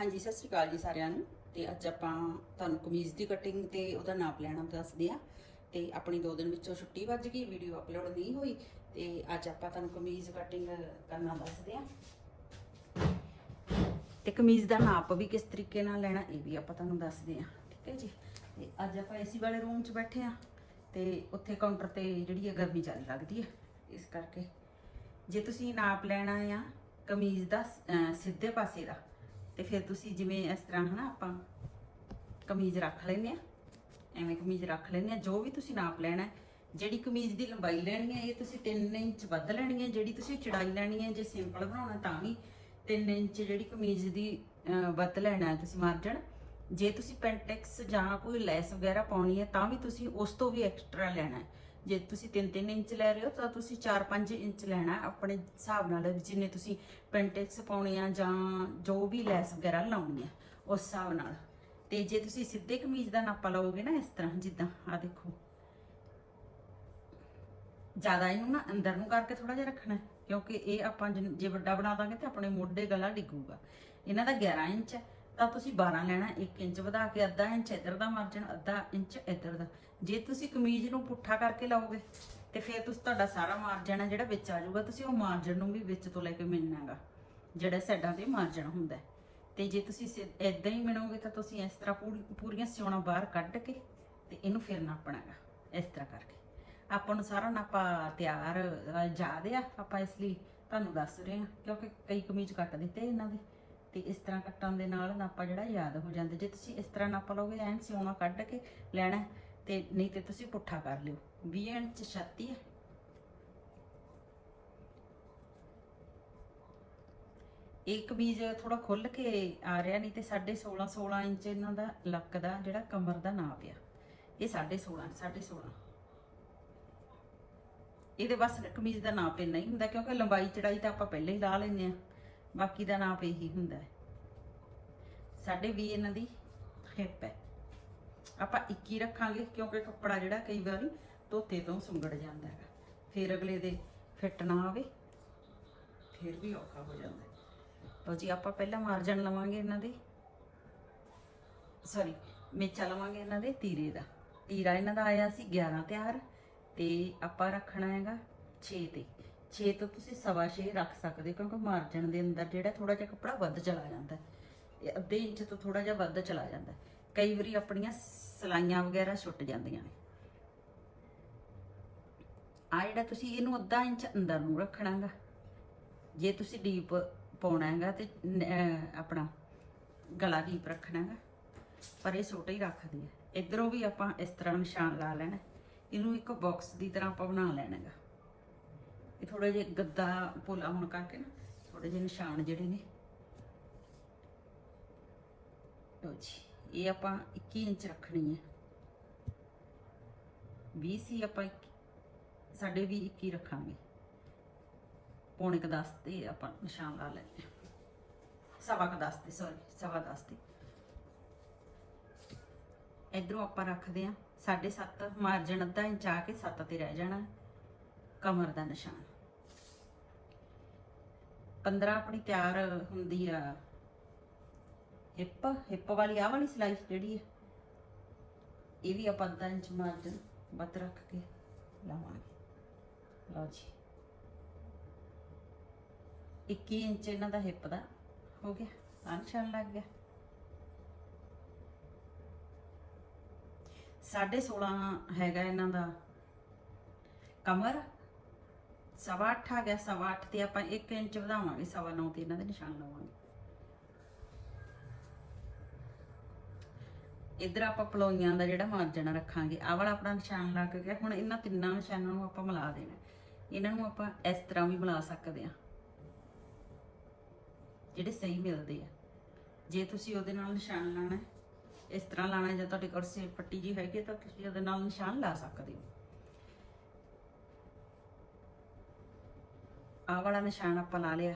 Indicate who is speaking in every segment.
Speaker 1: ਹਾਂਜੀ, ਸਤਿ ਸ਼੍ਰੀ ਅਕਾਲ ਜੀ ਸਾਰਿਆਂ ਨੂੰ। ਤੇ ਅੱਜ ਆਪਾਂ ਤੁਹਾਨੂੰ ਕਮੀਜ਼ ਦੀ ਕਟਿੰਗ ਤੇ ਉਹਦਾ ਨਾਪ ਲੈਣਾ ਦੱਸਦੇ ਆ। ਤੇ ਆਪਣੀ ਦੋ ਦਿਨ ਵਿੱਚੋਂ ਛੁੱਟੀ ਵੱਜ ਗਈ ਵੀਡੀਓ ਅਪਲੋਡ ਨਹੀਂ ਹੋਈ। ਤੇ ਅੱਜ ਆਪਾਂ ਤੁਹਾਨੂੰ ਕਮੀਜ਼ ਕਟਿੰਗ ਕਰਨਾ ਦੱਸਦੇ ਆ। ਤੇ ਕਮੀਜ਼ ਦਾ ਨਾਪ ਵੀ ਕਿਸ ਤਰੀਕੇ ਨਾਲ ਲੈਣਾ, ਇਹ ਵੀ ਆਪਾਂ ਤੁਹਾਨੂੰ ਦੱਸਦੇ ਆ। ਠੀਕ ਹੈ ਜੀ? ਤੇ ਅੱਜ ਆਪਾਂ ਏਸੀ ਵਾਲੇ ਰੂਮ 'ਚ ਬੈਠੇ ਆ। ਤੇ ਉੱਥੇ ਕਾਊਂਟਰ ਤੇ ਜਿਹੜੀ ਹੈ ਗਰਮੀ ਚੱਲ ਲੱਗਦੀ ਹੈ। ਇਸ ਕਰਕੇ ਜੇ ਤੁਸੀਂ ਨਾਪ ਲੈਣਾ ਆ ਕਮੀਜ਼ ਦਾ ਸਿੱਧੇ ਪਾਸੇ ਦਾ ਤੇ ਫਿਰ ਤੁਸੀਂ ਜਿਵੇਂ ਇਸ ਤਰ੍ਹਾਂ ਹਨਾ ਆਪਾਂ ਕਮੀਜ਼ ਰੱਖ ਲੈਂਦੇ ਆ ਐਵੇਂ ਕਮੀਜ਼ ਰੱਖ ਲੈਂਦੇ ਆ ਜੋ ਵੀ ਤੁਸੀਂ ਨਾਪ ਲੈਣਾ ਜਿਹੜੀ ਕਮੀਜ਼ ਦੀ ਲੰਬਾਈ ਲੈਣੀ ਹੈ, ਇਹ ਤੁਸੀਂ 3 ਇੰਚ ਵੱਧ ਲੈਣੀ ਹੈ, ਜਿਹੜੀ ਤੁਸੀਂ ਚੜਾਈ ਲੈਣੀ ਹੈ, ਜੇ ਸਿੰਪਲ ਬਣਾਉਣਾ ਤਾਂ ਵੀ 3 ਇੰਚ ਜਿਹੜੀ ਕਮੀਜ਼ ਦੀ ਵੱਧ ਲੈਣਾ ਹੈ ਤੁਸੀਂ ਮਾਰਜਨ ਜੇ ਤੁਸੀਂ ਪੈਂਟੈਕਸ ਜਾਂ ਕੋਈ ਲੈਸ ਵਗੈਰਾ ਪਾਉਣੀ ਹੈ, ਤਾਂ ਵੀ ਤੁਸੀਂ ਉਸ ਤੋਂ ਵੀ ਐਕਸਟਰਾ ਲੈਣਾ ਹੈ। ਜੇ ਤੁਸੀਂ 3-3 ਇੰਚ ਲੈ ਰਹੇ ਹੋ, ਤਾਂ ਤੁਸੀਂ 4-5 ਇੰਚ ਲੈਣਾ ਆਪਣੇ ਹਿਸਾਬ ਨਾਲ ਜਿੰਨੇ ਤੁਸੀਂ ਪੈਂਟੈਕਸ ਪਾਉਣੇ ਆ ਜਾਂ ਜੋ ਵੀ ਲੈਸ ਵਗੈਰਾ ਲਾਉਣੀ ਆ, ਉਸ ਹਿਸਾਬ ਨਾਲ। ਤੇ ਜੇ ਤੁਸੀਂ ਸਿੱਧੇ ਕਮੀਜ਼ ਦਾ ਨਾਪਾ ਲਓਗੇ ਨਾ, ਇਸ ਤਰ੍ਹਾਂ ਜਿੱਦਾਂ ਆ ਦੇਖੋ। ਜ਼ਿਆਦਾ ਇਹਨੂੰ ਨਾ ਅੰਦਰ ਨੂੰ ਕਰਕੇ ਥੋੜਾ ਜਿਹਾ ਰੱਖਣਾ ਕਿਉਂਕਿ ਇਹ ਆਪਾਂ ਜੇ ਵੱਡਾ ਬਣਾ ਦਾਂਗੇ ਤੇ ਆਪਣੇ ਮੋਢੇ ਗਲਾ ਡਿੱਗੂਗਾ। ਇਹਨਾਂ ਦਾ 11 ਇੰਚ ਹੈ। ਤਾਂ ਤੁਸੀਂ 12 ਲੈਣਾ 1 ਇੰਚ ਵਧਾ ਕੇ ਅੱਧਾ ਇੰਚ ਇੱਧਰ ਦਾ ਮਾਰਜਨ ਅੱਧਾ ਇੰਚ ਇੱਧਰ ਦਾ। ਜੇ ਤੁਸੀਂ ਕਮੀਜ਼ ਨੂੰ ਪੁੱਠਾ ਕਰਕੇ ਲਾਓਗੇ ਤੇ ਫਿਰ ਤੁਸੀਂ ਤੁਹਾਡਾ ਸਾਰਾ ਮਾਰਜਨ ਹੈ ਜਿਹੜਾ ਵਿੱਚ ਆ ਜਾਊਗਾ ਤੁਸੀਂ ਉਹ ਮਾਰਜਨ ਨੂੰ ਵੀ ਵਿੱਚ ਤੋਂ ਲੈ ਕੇ ਮਿਣਨਾਗਾ ਜਿਹੜਾ ਸਾਈਡਾਂ ਤੇ ਮਾਰਜਨ ਹੁੰਦਾ ਹੈ। ਤੇ ਜੇ ਤੁਸੀਂ ਇਦਾਂ ਹੀ ਮਿਣੋਗੇ ਤਾਂ ਤੁਸੀਂ ਇਸ ਤਰ੍ਹਾਂ ਪੂਰੀ ਪੂਰੀਆਂ ਸਿਉਣਾ ਬਾਹਰ ਕੱਢ ਕੇ ਤੇ ਇਹਨੂੰ ਫਿਰ ਨਾਪਣਾਗਾ ਇਸ ਤਰ੍ਹਾਂ ਕਰਕੇ। ਆਪਾਂ ਨੂੰ ਸਾਰਾ ਨਾਪਾ ਤਿਆਰ ਅ, ਯਾਦ ਆ ਆਪਾਂ ਇਸ ਲਈ ਤੁਹਾਨੂੰ ਦੱਸ ਰਹੇ ਹਾਂ ਕਿਉਂਕਿ ਕਈ ਕਮੀਜ਼ ਕੱਟ ਦਿੱਤੇ ਇਹਨਾਂ ਦੇ। ਤੇ ਇਸ ਤਰ੍ਹਾਂ ਕੱਟਣ ਦੇ ਨਾਲ ਨਾਪਾ ਜਿਹੜਾ ਯਾਦ ਹੋ ਜਾਂਦਾ। ਜੇ ਤੁਸੀਂ ਇਸ ਤਰ੍ਹਾਂ ਨਾਪਾ ਲਓਗੇ, ਐਨ ਸਿਉਣਾ ਕੱਢ ਕੇ ਲੈਣਾ ਤੇ ਨਹੀਂ ਤੇ ਤੁਸੀਂ ਪੁੱਠਾ ਕਰ ਲਿਓ। 20 ਇੰਚ ਛਾਤੀ ਹੈ। ਇਹ ਕਮੀਜ਼ ਥੋੜਾ ਖੁੱਲ ਕੇ ਆ ਰਿਹਾ, ਨਹੀਂ ਤੇ 16.5 16 ਇੰਚ ਇਹਨਾਂ ਦਾ ਲੱਕ ਦਾ ਜਿਹੜਾ ਕਮਰ ਦਾ ਨਾਪ ਆ। ਇਹ 16.5 16.5 ਇਹਦੇ ਬਸ ਕਮੀਜ਼ ਦਾ ਨਾਪ ਇੰਨਾ ਹੀ ਹੁੰਦਾ, ਕਿਉਂਕਿ ਲੰਬਾਈ ਚੜਾਈ ਤਾਂ ਆਪਾਂ ਪਹਿਲਾਂ ਹੀ ਲਾ ਲੈਂਦੇ ਆ ਬਾਕੀ ਦਾ ਨਾਪ ਇਹੀ ਹੁੰਦਾ ਹੈ। ਸਾਡੇ ਵੀ ਇਹਨਾਂ ਦੀ ਹਿੱਪ ਹੈ। ਆਪਾਂ 21 ਰੱਖਾਂਗੇ ਕਿਉਂਕਿ ਕੱਪੜਾ ਜਿਹੜਾ ਕਈ ਵਾਰੀ ਧੋਤੇ ਤੋਂ ਸੁੰਗੜ ਜਾਂਦਾ ਹੈ ਫਿਰ ਅਗਲੇ ਦੇ ਫਿੱਟ ਨਾ ਆਵੇ, ਫਿਰ ਵੀ ਔਖਾ ਹੋ ਜਾਂਦਾ ਹੈ। ਲਓ ਜੀ, ਆਪਾਂ ਪਹਿਲਾਂ ਮਾਰਜਨ ਲਵਾਂਗੇ ਇਹਨਾਂ ਦੇ। ਸੌਰੀ ਮੇਚਾ ਲਵਾਂਗੇ ਇਹਨਾਂ ਦੇ ਤੀਰੇ ਦਾ। ਤੀਰਾ ਇਹਨਾਂ ਦਾ ਆਇਆ ਸੀ 11 ਤਿਆਰ ਤੇ ਆਪਾਂ ਰੱਖਣਾ ਹੈਗਾ 6 ਤੇ। 6 ਤੋਂ ਤੁਸੀਂ ਸਵਾ 6 ਰੱਖ ਸਕਦੇ ਹੋ, ਕਿਉਂਕਿ ਮਾਰਜਨ ਦੇ ਅੰਦਰ ਜਿਹੜਾ ਥੋੜਾ ਜਿਹਾ ਕੱਪੜਾ ਵੱਧ ਚਲਾ ਜਾਂਦਾ ਇਹ ਅੱਧੇ ਇੰਚ ਤੋਂ ਥੋੜਾ ਜਿਹਾ ਵੱਧ ਚਲਾ ਜਾਂਦਾ ਕਈ ਵਾਰੀ ਆਪਣੀਆਂ ਸਲਾਈਆਂ ਵਗੈਰਾ ਛੁੱਟ ਜਾਂਦੀਆਂ ਨੇ। ਆ ਜਿਹੜਾ ਤੁਸੀਂ ਇਹਨੂੰ ਅੱਧਾ ਇੰਚ ਅੰਦਰ ਨੂੰ ਰੱਖਣਾਗਾ। ਜੇ ਤੁਸੀਂ ਡੀਪ ਪਾਉਣਾ ਹੈਗਾ ਤੇ ਆਪਣਾ ਗਲਾ ਡੀਪ ਰੱਖਣਾ ਹੈਗਾ ਪਰ ਇਹ ਛੋਟਾ ਹੀ ਰੱਖਦੀ ਹੈ। ਇਧਰੋਂ ਵੀ ਆਪਾਂ ਇਸ ਤਰ੍ਹਾਂ ਨਿਸ਼ਾਨ ਲਾ ਲੈਣਾ ਇਹਨੂੰ ਇੱਕ ਬਾਕਸ ਦੀ ਤਰ੍ਹਾਂ ਆਪਾਂ ਬਣਾ ਲੈਣਾ ਹੈਗਾ ਇਹ ਥੋੜੇ ਜਿਹਾ ਗੱਦਾ ਪੋਲਾ ਹੋਣ ਕਰਕੇ ਨਾ ਥੋੜੇ ਜਿਹੇ ਨਿਸ਼ਾਨ ਜਿਹੜੇ ਨੇ। ਲਓ ਜੀ, ਇਹ ਆਪਾਂ 21 ਇੰਚ ਰੱਖਣੀ ਹੈ। 20 ਸੀ ਆਪਾਂ ਇੱਕੀ- ਸਾਡੇ ਵੀ 21 ਰੱਖਾਂਗੇ। ਪੌਣੇ ਕ 10 ਤੇ ਆਪਾਂ ਨਿਸ਼ਾਨ ਲਾ ਲੈਂਦੇ ਹਾਂ। ਸਵਾ ਕ 10 ਤੇ ਸੌਰੀ ਸਵਾ 10 ਤੇ। ਇਧਰੋਂ ਆਪਾਂ ਰੱਖਦੇ ਆ 7.5 ਮਾਰਜਨ ਅੱਧਾ ਇੰਚ ਆ ਕੇ 7 ਤੇ ਰਹਿ ਜਾਣਾ। ਕਮਰ ਦਾ ਨਿਸ਼ਾਨ। 15 ਆਪਣੀ ਤਿਆਰ ਹੁੰਦੀ ਆ। ਹਿੱਪ ਹਿੱਪ ਵਾਲੀ ਆ ਵਾਲੀ ਸਿਲਾਈ ਜਿਹੜੀ ਹੈ ਇਹ ਵੀ ਆਪਾਂ ਅੱਧਾ ਇੰਚ ਮਾਰਜਨ ਵੱਧ ਰੱਖ ਕੇ ਲਾਵਾਂਗੇ। ਲਓ ਜੀ। 21 ਇੰਚ ਇਹਨਾਂ ਦਾ ਹਿੱਪ ਦਾ ਹੋ ਗਿਆ, ਆਹ ਲੱਗ ਗਿਆ। 16.5 ਹੈਗਾ ਇਹਨਾਂ ਦਾ ਕਮਰ। ਸਵਾ ਅੱਠ ਆ ਗਿਆ, ਸਵਾ ਅੱਠ ਤੇ ਆਪਾਂ 1 ਇੰਚ ਵਧਾਵਾਂਗੇ, ਸਵਾ ਨੌ ਤੇ ਇਹਨਾਂ ਦੇ ਨਿਸ਼ਾਨ ਲਾਵਾਂਗੇ। ਇਧਰ ਆਪਾਂ ਪਲੋਈਆਂ ਦਾ ਜਿਹੜਾ ਮਾਰਜਨ ਰੱਖਾਂਗੇ, ਆਹ ਵਾਲਾ ਆਪਣਾ ਨਿਸ਼ਾਨ ਲੱਗ ਗਿਆ, ਹੁਣ ਇਹਨਾਂ ਤਿੰਨਾਂ ਨਿਸ਼ਾਨਾਂ ਨੂੰ ਆਪਾਂ ਮਿਲਾ ਦੇਣਾ। ਇਹਨਾਂ ਨੂੰ ਆਪਾਂ ਇਸ ਤਰ੍ਹਾਂ ਵੀ ਮਿਲਾ ਸਕਦੇ ਆ ਜਿਹੜੇ ਸਹੀ ਮਿਲਦੇ ਆ। ਜੇ ਤੁਸੀਂ ਉਹਦੇ ਨਾਲ ਨਿਸ਼ਾਨ ਲਾਣਾ ਇਸ ਤਰ੍ਹਾਂ ਲਾਣਾ ਜਾਂ ਤੁਹਾਡੇ ਕੋਲ ਸੇ ਪੱਟੀ ਜੀ ਹੈਗੀ ਤਾਂ ਤੁਸੀਂ ਉਹਦੇ ਨਾਲ ਨਿਸ਼ਾਨ ਲਾ ਸਕਦੇ ਹੋ। ਆਹ ਵਾਲਾ ਨਿਸ਼ਾਨ ਆਪਾਂ ਲਾ ਲਿਆ।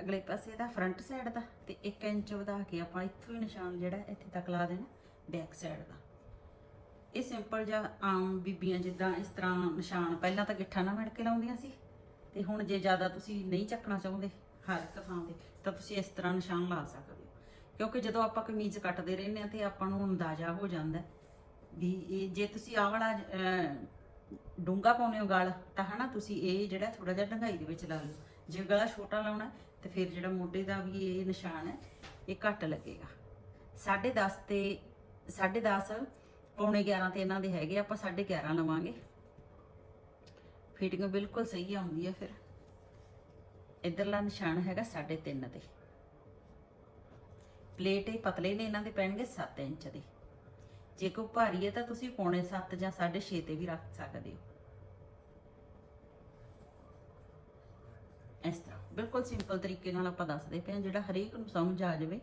Speaker 1: ਅਗਲੇ ਪਾਸੇ ਦਾ ਫਰੰਟ ਸਾਈਡ ਦਾ ਤੇ 1 ਇੰਚ ਵਧਾ ਕੇ ਆਪਾਂ ਇੱਥੋਂ ਹੀ ਨਿਸ਼ਾਨ ਜਿਹੜਾ ਇੱਥੇ ਤੱਕ ਲਾ ਦੇਣਾ ਬੈਕ ਸਾਈਡ ਦਾ। ਇਹ ਸਿੰਪਲ ਜਿਹਾ ਆਮ ਬੀਬੀਆਂ ਜਿੱਦਾਂ ਇਸ ਤਰ੍ਹਾਂ ਨਿਸ਼ਾਨ ਪਹਿਲਾਂ ਤਾਂ ਗਿੱਠਾ ਨਾਲ ਮੜ ਕੇ ਲਾਉਂਦੀਆਂ ਸੀ ਤੇ ਹੁਣ ਜੇ ਜ਼ਿਆਦਾ ਤੁਸੀਂ ਨਹੀਂ ਚੱਕਣਾ ਚਾਹੁੰਦੇ ਹਰ ਇੱਕ ਥਾਂ ਤੇ, ਤਾਂ ਤੁਸੀਂ ਇਸ ਤਰ੍ਹਾਂ ਨਿਸ਼ਾਨ ਲਾ ਸਕਦੇ ਹੋ। ਕਿਉਂਕਿ ਜਦੋਂ ਆਪਾਂ ਕਮੀਜ਼ ਕੱਟਦੇ ਰਹਿੰਦੇ ਆ ਤੇ ਆਪਾਂ ਨੂੰ ਅੰਦਾਜ਼ਾ ਹੋ ਜਾਂਦਾ ਵੀ ਇਹ ਜੇ ਤੁਸੀਂ ਆਹ ਵਾਲਾ ਡੂੰਗਾ ਪਾਉਨੇ ਹੋ ਗਲ ਤਾਂ ਹਨਾ ਤੁਸੀਂ ਇਹ ਜਿਹੜਾ ਥੋੜਾ ਜਿਹਾ ਢੰਗਾਈ ਦੇ ਵਿੱਚ ਲਾ ਲਓ ਜੇ ਗਲਾ ਛੋਟਾ ਲਾਉਣਾ ਹੈ, ਤੇ ਫਿਰ ਜਿਹੜਾ ਮੋਢੇ ਦਾ ਵੀ ਇਹ ਨਿਸ਼ਾਨ ਹੈ ਇਹ ਘੱਟ ਲੱਗੇਗਾ। 10.5 ਤੇ 10.5 ਪੌਣੇ 11 ਤੇ ਇਹਨਾਂ ਦੇ ਹੈਗੇ ਆਪਾਂ 11.5 ਲਵਾਂਗੇ। ਫਿਟਿੰਗ ਬਿਲਕੁਲ ਸਹੀ ਆਉਂਦੀ ਹੈ ਫਿਰ। ਇਧਰਲਾ ਨਿਸ਼ਾਨ ਹੈਗਾ 3.5 ਤੇ। ਪਲੇਟ ਇਹ ਪਤਲੇ ਨੇ ਇਹਨਾਂ ਦੇ ਪੈਣਗੇ 7 ਇੰਚ ਦੇ। ਜੇ ਕੋਈ ਭਾਰੀ ਹੈ ਤਾਂ ਤੁਸੀਂ ਪੌਣੇ 7 ਜਾਂ 6.5 ਤੇ ਵੀ ਰੱਖ ਸਕਦੇ ਹੋ। ਇਸ ਤਰ੍ਹਾਂ, ਬਿਲਕੁਲ ਸਿੰਪਲ ਤਰੀਕੇ ਨਾਲ ਆਪਾਂ ਦੱਸਦੇ ਪਏ ਜਿਹੜਾ ਹਰੇਕ ਨੂੰ ਸਮਝ ਆ ਜਾਵੇ।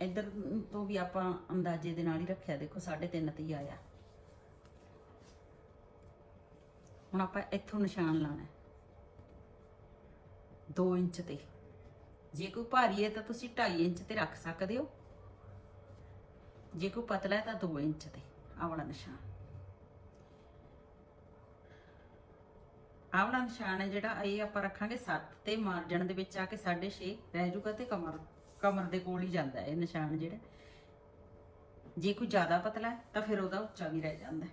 Speaker 1: ਇੱਧਰ ਤੋਂ ਵੀ ਆਪਾਂ ਅੰਦਾਜ਼ੇ ਦੇ ਨਾਲ ਹੀ ਰੱਖਿਆ, ਦੇਖੋ 3.5 ਤੇ ਹੀ ਆਇਆ। ਹੁਣ ਆਪਾਂ ਇੱਥੋਂ ਨਿਸ਼ਾਨ ਲਾਣਾ ਹੈ। 2 ਇੰਚ ਤੇ। ਜੇ ਕੋਈ ਭਾਰੀ ਹੈ ਤਾਂ ਤੁਸੀਂ 2.5 ਇੰਚ ਤੇ ਰੱਖ ਸਕਦੇ ਹੋ। ਜੇ ਕੋਈ ਪਤਲਾ ਹੈ ਤਾਂ 2 ਇੰਚ ਤੇ, ਆਹ ਵਾਲਾ ਨਿਸ਼ਾਨ। ਆਹ ਵਾਲਾ ਨਿਸ਼ਾਨ ਹੈ ਜਿਹੜਾ ਇਹ ਆਪਾਂ ਰੱਖਾਂਗੇ 7 ਤੇ ਮਾਰਜਨ ਦੇ ਵਿੱਚ ਆ ਕੇ 6.5 ਰਹਿ ਜਾਊਗਾ ਤੇ ਕਮਰ ਕਮਰ ਦੇ ਕੋਲ ਹੀ ਜਾਂਦਾ ਇਹ ਨਿਸ਼ਾਨ ਜਿਹੜਾ। ਜੇ ਕੋਈ ਜ਼ਿਆਦਾ ਪਤਲਾ ਹੈ ਤਾਂ ਫਿਰ ਉਹਦਾ ਉੱਚਾ ਵੀ ਰਹਿ ਜਾਂਦਾ।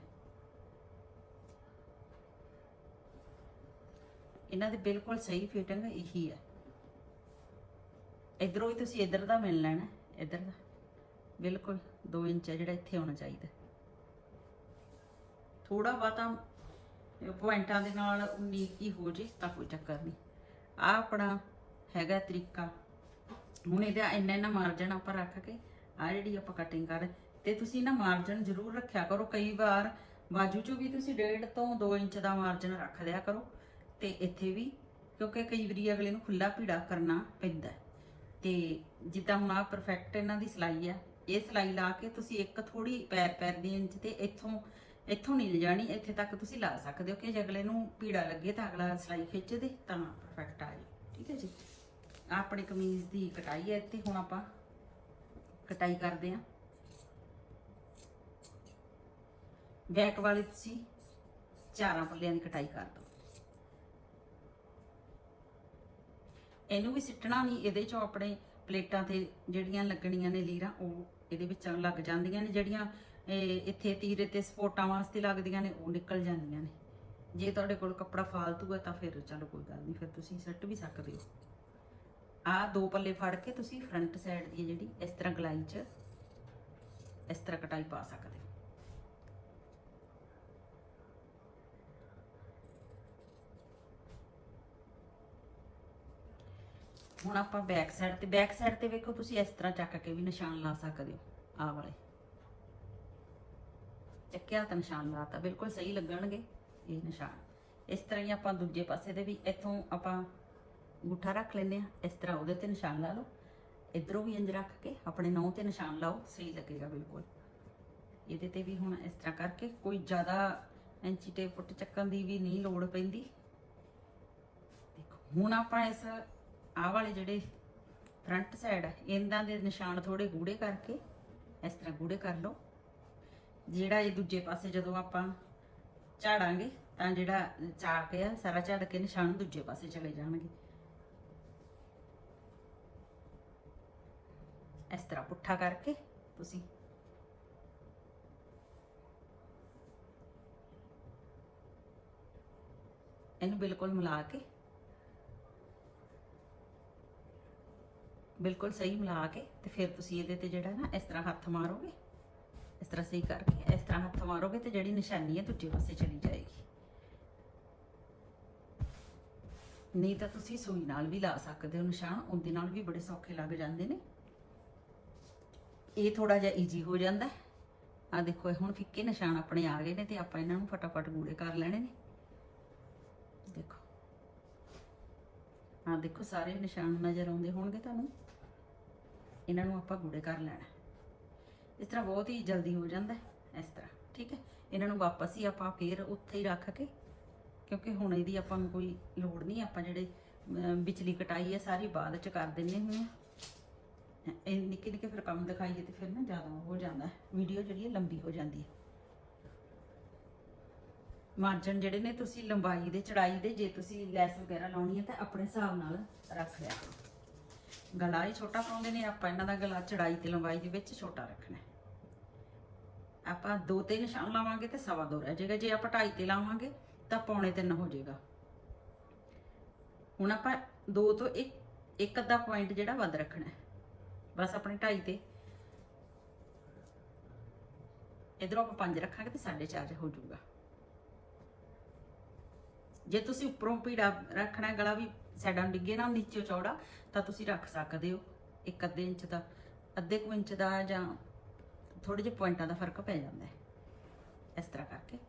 Speaker 1: ਇਹਨਾਂ ਦੇ ਬਿਲਕੁਲ ਸਹੀ ਫਿਟਿੰਗ ਇਹੀ ਹੈ। ਇਧਰੋਂ ਹੀ ਤੁਸੀਂ ਇਧਰ ਦਾ ਮਿਲ ਲੈਣਾ, ਇਧਰ ਦਾ। ਬਿਲਕੁਲ। 2 ਇੰਚ ਹੈ ਜਿਹੜਾ ਇੱਥੇ ਹੋਣਾ ਚਾਹੀਦਾ। ਥੋੜਾ ਬਾਤਾ ਪੁਆਇੰਟਾਂ ਦੇ ਨਾਲ ਉਨੀ ਕੀ ਹੋ ਜੇ ਤਾਂ ਕੋਈ ਚੱਕਰ ਨਹੀਂ। ਆ ਆਪਣਾ ਹੈਗਾ ਤਰੀਕਾ। ਹੁਣ ਇਹਦਾ ਇੰਨਾ ਇੰਨਾ ਮਾਰਜਨ ਆਪਾਂ ਰੱਖ ਕੇ ਆ ਜਿਹੜੀ ਆਪਾਂ ਕਟਿੰਗ ਕਰ ਤੇ ਤੁਸੀਂ ਨਾ ਮਾਰਜਨ ਜ਼ਰੂਰ ਰੱਖਿਆ ਕਰੋ। ਕਈ ਵਾਰ ਬਾਜੂ 'ਚੋਂ ਵੀ ਤੁਸੀਂ 1.5 ਤੋਂ 2 ਇੰਚ ਦਾ ਮਾਰਜਨ ਰੱਖ ਲਿਆ ਕਰੋ। ਤੇ ਇੱਥੇ ਵੀ ਕਿਉਂਕਿ ਕਈ ਵਾਰੀ ਅਗਲੇ ਨੂੰ ਖੁੱਲਾ ਪੀੜਾ ਕਰਨਾ ਪੈਂਦਾ। ਹੈ। ਤੇ ਜਿੱਦਾਂ ਹੁਣ ਆ ਪਰਫੈਕਟ ਇਹਨਾਂ ਦੀ ਸਿਲਾਈ ਆ ਇਹ ਸਿਲਾਈ ਲਾ ਕੇ ਤੁਸੀਂ ਇੱਕ ਥੋੜੀ ਪੈਰ ਪੈਰ ਦੀ ਇੰਚ ਤੇ ਇੱਥੋਂ ਇੱਥੋਂ ਨਹੀਂ ਜਾਣੀ, ਇੱਥੇ ਤੱਕ ਤੁਸੀਂ ਲਾ ਸਕਦੇ ਹੋ ਕਿ ਜੇ ਅਗਲੇ ਨੂੰ ਪੀੜਾ ਲੱਗੇ ਤਾਂ ਅਗਲਾ ਸਿਲਾਈ ਖਿੱਚ ਦੇ ਤਾਂ ਪਰਫੈਕਟ ਆ ਜਾਏ ਠੀਕ ਹੈ ਜੀ? ਆਪਣੀ ਕਮੀਜ਼ ਦੀ ਕਟਾਈ ਹੈ ਤੇ ਹੁਣ ਆਪਾਂ ਕਟਾਈ ਕਰਦੇ ਹਾਂ। ਬੈਕ ਵਾਲੀ ਤੁਸੀਂ ਚਾਰਾਂ ਪੱਲਿਆਂ ਦੀ ਕਟਾਈ ਕਰ ਦਿਓ। ਇਹਨੂੰ ਵੀ ਸਿੱਟਣਾ ਨਹੀਂ, ਇਹਦੇ ਚੋਂ ਆਪਣੇ ਪਲੇਟਾਂ ਤੇ ਜਿਹੜੀਆਂ ਲੱਗਣੀਆਂ ਨੇ ਲੀਰਾਂ, ਉਹ ਇਹਦੇ ਵਿੱਚ ਲੱਗ ਜਾਂਦੀਆਂ ਨੇ, ਜਿਹੜੀਆਂ ਇੱਥੇ ਤੀਰੇ ਤੇ ਸਪੋਟਾਂ ਵਾਸਤੇ ਲੱਗਦੀਆਂ ਨੇ, ਉਹ ਨਿਕਲ ਜਾਂਦੀਆਂ ਨੇ। ਜੇ ਤੁਹਾਡੇ ਕੋਲ ਕੱਪੜਾ ਫਾਲਤੂ ਹੈ, ਤਾਂ ਫਿਰ ਚਲੋ ਕੋਈ ਗੱਲ ਨਹੀਂ, ਫਿਰ ਤੁਸੀਂ ਸਿੱਟ ਵੀ ਸਕਦੇ ਹੋ ਆ ਦੋ ਪੱਲੇ ਫੜ ਕੇ ਤੁਸੀਂ ਫਰੰਟ ਸਾਈਡ ਦੀ ਜਿਹੜੀ ਇਸ ਤਰ੍ਹਾਂ ਗਲਾਈ 'ਚ ਇਸ ਤਰ੍ਹਾਂ ਕਟਾਈ ਪਾ ਸਕਦੇ ਹੋ ਹੁਣ ਆਪਾਂ ਬੈਕ ਸਾਈਡ ਤੇ ਬੈਕ ਸਾਈਡ ਤੇ ਵੇਖੋ ਤੁਸੀਂ ਇਸ ਤਰ੍ਹਾਂ ਚੱਕ ਕੇ ਵੀ ਨਿਸ਼ਾਨ ਲਾ ਸਕਦੇ ਹੋ, ਆਹ ਵਾਲੇ। ਚੱਕਿਆ ਤਾਂ ਨਿਸ਼ਾਨ ਲਾਤਾ ਬਿਲਕੁਲ ਸਹੀ ਲੱਗਣਗੇ ਇਹ ਨਿਸ਼ਾਨ। ਇਸ ਤਰ੍ਹਾਂ ਹੀ ਆਪਾਂ ਦੂਜੇ ਪਾਸੇ ਦੇ ਵੀ ਇੱਥੋਂ ਆਪਾਂ ਅੰਗੂਠਾ ਰੱਖ ਲੈਂਦੇ ਆ ਇਸ ਤਰ੍ਹਾਂ ਉਹਦੇ ਤੇ ਨਿਸ਼ਾਨ ਲਾ ਲਓ। ਇਧਰੋਂ ਵੀ ਇੰਜ ਰੱਖ ਕੇ ਆਪਣੇ ਨਹੁੰ ਤੇ ਨਿਸ਼ਾਨ ਲਾਓ, ਸਹੀ ਲੱਗੇਗਾ ਬਿਲਕੁਲ। ਇਹਦੇ ਤੇ ਵੀ ਹੁਣ ਇਸ ਤਰ੍ਹਾਂ ਕਰਕੇ ਕੋਈ ਜ਼ਿਆਦਾ ਇੰਚੀ ਟੇਪ ਫੁੱਟ ਚੱਕਣ ਦੀ ਵੀ ਨਹੀਂ ਲੋੜ ਪੈਂਦੀ। ਦੇਖੋ, ਹੁਣ ਆਪਾਂ ਇਸ ਆਹ ਵਾਲੇ ਜਿਹੜੇ ਫਰੰਟ ਸਾਈਡ ਹੈ ਇਹਨਾਂ ਦੇ ਨਿਸ਼ਾਨ ਥੋੜੇ ਗੂੜੇ ਕਰਕੇ ਇਸ ਤਰ੍ਹਾਂ ਗੂੜੇ ਕਰ ਲਓ। ਜਿਹੜਾ ਇਹ ਦੂਜੇ ਪਾਸੇ ਜਦੋਂ ਆਪਾਂ ਝਾੜਾਂਗੇ, ਤਾਂ ਜਿਹੜਾ ਚਾਕ ਆ, ਸਾਰਾ ਝਾੜ ਕੇ ਨਿਸ਼ਾਨ ਦੂਜੇ ਪਾਸੇ ਚਲੇ ਜਾਣਗੇ। ਇਸ ਤਰ੍ਹਾਂ ਪੁੱਠਾ ਕਰਕੇ ਤੁਸੀਂ ਇਹਨੂੰ ਬਿਲਕੁਲ ਮਿਲਾ ਕੇ ਬਿਲਕੁਲ ਸਹੀ ਮਿਲਾ ਕੇ ਤੇ ਫਿਰ ਤੁਸੀਂ ਇਹਦੇ ਤੇ ਜਿਹੜਾ ਨਾ ਇਸ ਤਰ੍ਹਾਂ ਹੱਥ ਮਾਰੋਗੇ, ਇਸ ਤਰ੍ਹਾਂ ਸਹੀ ਕਰਕੇ, ਇਸ ਤਰ੍ਹਾਂ ਹੱਥ ਮਾਰੋਗੇ ਤੇ ਜਿਹੜੀ ਨਿਸ਼ਾਨੀ ਹੈ ਦੂਜੇ ਪਾਸੇ ਚਲੀ ਜਾਏਗੀ। ਨਹੀਂ ਤਾਂ ਤੁਸੀਂ ਸੂਈ ਨਾਲ ਵੀ ਲਾ ਸਕਦੇ ਹੋ ਨਿਸ਼ਾਨ, ਉਹਦੇ ਨਾਲ ਵੀ ਬੜੇ ਸੌਖੇ ਲੱਗ ਜਾਂਦੇ ਨੇ। ਇਹ ਥੋੜਾ ਜਿਹਾ ਈਜੀ ਹੋ ਜਾਂਦਾ ਆ ਦੇਖੋ, ਇਹ ਹੁਣ ਫਿੱਕੇ ਨਿਸ਼ਾਨ ਆਪਣੇ ਆ ਗਏ ਨੇ ਤੇ ਆਪਾਂ ਇਹਨਾਂ ਨੂੰ ਫਟਾਫਟ ਗੂੜੇ ਕਰ ਲੈਣੇ ਨੇ। ਦੇਖੋ। ਆ ਦੇਖੋ, ਸਾਰੇ ਨਿਸ਼ਾਨ ਨਜ਼ਰ ਆਉਂਦੇ ਹੋਣਗੇ ਤੁਹਾਨੂੰ। ਇਹਨਾਂ ਨੂੰ ਆਪਾਂ ਗੂੜੇ ਕਰ ਲੈਣਾ। ਇਸ ਤਰ੍ਹਾਂ ਬਹੁਤ ਹੀ ਜਲਦੀ ਹੋ ਜਾਂਦਾ ਇਸ ਤਰ੍ਹਾਂ ਠੀਕ ਹੈ? ਇਹਨਾਂ ਨੂੰ ਵਾਪਸ ਹੀ ਆਪਾਂ ਫੇਰ ਉੱਥੇ ਹੀ ਰੱਖ ਕੇ ਕਿਉਂਕਿ ਹੁਣ ਇਹਦੀ ਆਪਾਂ ਨੂੰ ਕੋਈ ਲੋੜ ਨਹੀਂ ਆਪਾਂ ਜਿਹੜੇ ਅਮ, ਵਿਚਲੀ ਕਟਾਈ ਹੈ ਸਾਰੀ ਬਾਅਦ ਚ ਕਰ ਦਿੰਨੇ ਹੁੰਦੇ ਆ ਇਹ ਨਿੱਕੇ ਨਿੱਕੇ ਫਿਰ ਕੰਮ ਦਿਖਾਈਏ ਤੇ ਫਿਰ ਨਾ ਜ਼ਿਆਦਾ ਹੋ ਜਾਂਦਾ ਵੀਡੀਓ ਜਿਹੜੀ ਹੈ ਲੰਬੀ ਹੋ ਜਾਂਦੀ ਹੈ। ਮਾਰਜਨ ਜਿਹੜੇ ਨੇ ਤੁਸੀਂ ਲੰਬਾਈ ਦੇ ਚੜਾਈ ਦੇ ਜੇ ਤੁਸੀਂ ਲੈਸ ਵਗੈਰਾ ਲਾਉਣੀ ਹੈ ਤਾਂ ਆਪਣੇ ਹਿਸਾਬ ਨਾਲ ਰੱਖ ਲਿਆ ਕਰੋ। ਗਲਾ ਹੀ ਛੋਟਾ ਪਾਉਂਦੇ ਨੇ, ਆਪਾਂ ਇਹਨਾਂ ਦਾ ਗਲਾ ਚੜਾਈ ਤੇ ਲੰਬਾਈ ਦੇ ਵਿੱਚ ਛੋਟਾ ਰੱਖਣਾ ਆਪਾਂ ਦੋ ਤੇ ਨਿਸ਼ਾਨ ਲਾਵਾਂਗੇ ਤੇ ਸਵਾ ਦੋ ਰਹਿ ਜਾਏਗਾ, ਜੇ ਆਪਾਂ ਢਾਈ ਤੇ ਲਾਵਾਂਗੇ ਤਾਂ ਪੌਣੇ ਤਿੰਨ ਹੋ ਜਾਏਗਾ। ਹੁਣ ਆਪਾਂ ਦੋ ਤੋਂ ਇੱਕ ਇੱਕ ਅੱਧਾ ਪੁਆਇੰਟ ਜਿਹੜਾ ਵੱਧ ਰੱਖਣਾ ਬਸ ਆਪਣੇ ਢਾਈ ਤੇ। ਇਧਰੋਂ ਆਪਾਂ ਪੰਜ ਰੱਖਾਂਗੇ ਤੇ 4.5 ਹੋ ਜਾਊਗਾ। ਜੇ ਤੁਸੀਂ ਉੱਪਰੋਂ ਪੀੜਾ ਰੱਖਣਾ ਗਲਾ ਵੀ ਸਾਈਡਾਂ ਨੂੰ ਡਿੱਗੇ ਨਾ ਨੀਚੇ ਚੌੜਾ, ਤਾਂ ਤੁਸੀਂ ਰੱਖ ਸਕਦੇ ਹੋ। ਇੱਕ ਅੱਧੇ ਇੰਚ ਦਾ, ਅੱਧੇ ਕੁ ਇੰਚ ਦਾ ਜਾਂ ਥੋੜੇ ਜਿਹੇ ਪੁਆਇੰਟਾਂ ਦਾ ਫ਼ਰਕ ਪੈ ਜਾਂਦਾ ਹੈ। ਇਸ ਤਰ੍ਹਾਂ ਕਰਕੇ।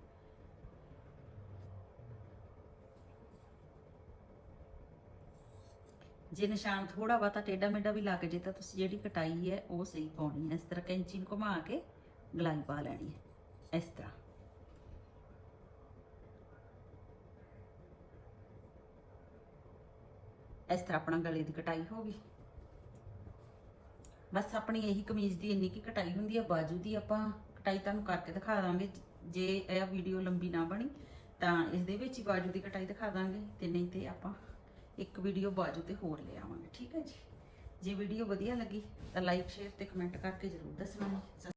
Speaker 1: ਜੇ ਨਿਸ਼ਾਨ ਥੋੜਾ ਬਹੁਤਾ ਟੇਢਾ ਮੇਢਾ ਵੀ ਲੱਗ ਜੇ ਤਾਂ ਤੁਸੀਂ ਜਿਹੜੀ ਕਟਾਈ ਹੈ ਉਹ ਸਹੀ ਪਾਉਣੀ ਹੈ। ਇਸ ਤਰ੍ਹਾਂ ਕੈਂਚੀ ਨੂੰ ਘੁਮਾ ਕੇ ਗਲਾਈ ਪਾ ਲੈਣੀ ਹੈ। ਇਸ ਤਰ੍ਹਾਂ। ਇਸ ਤਰ੍ਹਾਂ ਆਪਣਾ ਗਲੇ ਦੀ ਕਟਾਈ ਹੋ ਗਈ। ਬਸ ਆਪਣੀ ਇਹੀ ਕਮੀਜ਼ ਦੀ ਇੰਨੀ ਕੀ ਕਟਾਈ ਹੁੰਦੀ ਹੈ ਬਾਜੂ ਦੀ ਆਪਾਂ ਕਟਾਈ ਤੁਹਾਨੂੰ ਕਰਕੇ ਦਿਖਾ ਦਾਂਗੇ। ਜੇ ਇਹ ਵੀਡੀਓ ਲੰਬੀ ਨਾ ਬਣੀ, ਤਾਂ ਇਸ ਦੇ ਵਿੱਚ ਹੀ ਬਾਜੂ ਦੀ ਕਟਾਈ ਦਿਖਾ ਦਾਂਗੇ ਤੇ ਨਹੀਂ ਤੇ ਆਪਾਂ ਇੱਕ ਵੀਡੀਓ ਬਾਜੂ ਤੇ ਹੋਰ ਲੈ ਆਵਾਂਗੇ, ਠੀਕ ਹੈ ਜੀ? ਜੇ ਵੀਡੀਓ ਵਧੀਆ ਲੱਗੀ ਤਾਂ ਲਾਈਕ ਸ਼ੇਅਰ ਤੇ ਕਮੈਂਟ ਕਰਕੇ ਜ਼ਰੂਰ ਦੱਸਣਾ ਜੀ।